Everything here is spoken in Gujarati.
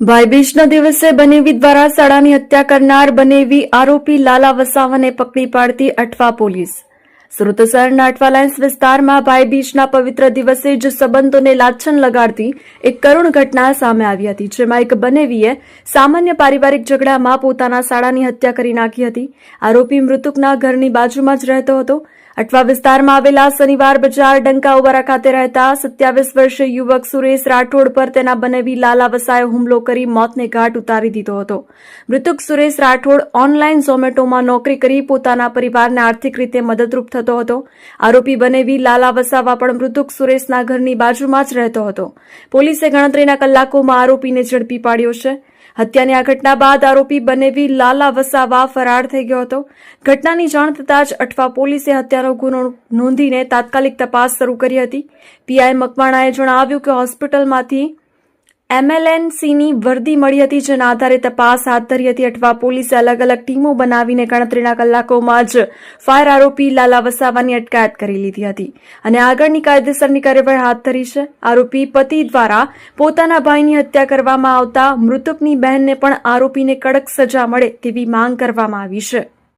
ભાઈબીજના દિવસે બનેવી દ્વારા શાળાની હત્યા કરનાર બનેવી આરોપી લાલા વસાવાને પકડી પાડતી અઠવા પોલીસ. સુરત શહેરના અઠવા લાઇન્સ વિસ્તારમાં ભાઈબીજના પવિત્ર દિવસે જ સંબંધોને લાછન લગાડતી એક કરુણ ઘટના સામે આવી હતી, જેમાં એક બનેવીએ સામાન્ય પારિવારિક ઝઘડામાં પોતાના શાળાની હત્યા કરી નાખી હતી. આરોપી મૃતકના ઘરની બાજુમાં જ રહેતો હતો. અઠવા વિસ્તારમાં આવેલા શનિવાર બજાર ડંકાઉવારા ખાતે રહેતા સત્યાવીસ વર્ષીય યુવક સુરેશ રાઠોડ પર તેના બનેવી લાલા વસાએ હુમલો કરી મોતને ઘાટ ઉતારી દીધો હતો. મૃતક સુરેશ રાઠોડ ઓનલાઈન ઝોમેટોમાં નોકરી કરી પોતાના પરિવારને આર્થિક રીતે મદદરૂપ થતો હતો. આરોપી બનેવી લાલા વસાવા પણ મૃતક સુરેશના ઘરની બાજુમાં જ રહેતો હતો. પોલીસે ગણતરીના કલાકોમાં આરોપીને ઝડપી પાડ્યો છે. હત્યાની આ ઘટના બાદ આરોપી બનેવી લાલા વસાવા ફરાર થઈ ગયો હતો. ઘટનાની જાણ થતાં જ અઠવા પોલીસે હત્યાનો ગુનો નોંધીને તાત્કાલિક તપાસ શરૂ કરી હતી. પીઆઈ મકવાણાએ જણાવ્યું કે હોસ્પિટલમાંથી એમએલએનસીની વર્દી મળી હતી, જેના આધારે તપાસ હાથ ધરી હતી. અઠવા પોલીસે અલગ અલગ ટીમો બનાવીને ગણતરીના કલાકોમાં જ ફાયર આરોપી લાલા વસાવાની અટકાયત કરી લીધી હતી. અને આગળની કાયદેસરની કાર્યવાહી હાથ ધરી છે. આરોપી પતિ દ્વારા પોતાના ભાઈની હત્યા કરવામાં આવતા મૃતકની બહેનને પણ આરોપીને કડક સજા મળે તેવી માંગ કરવામાં આવી છે.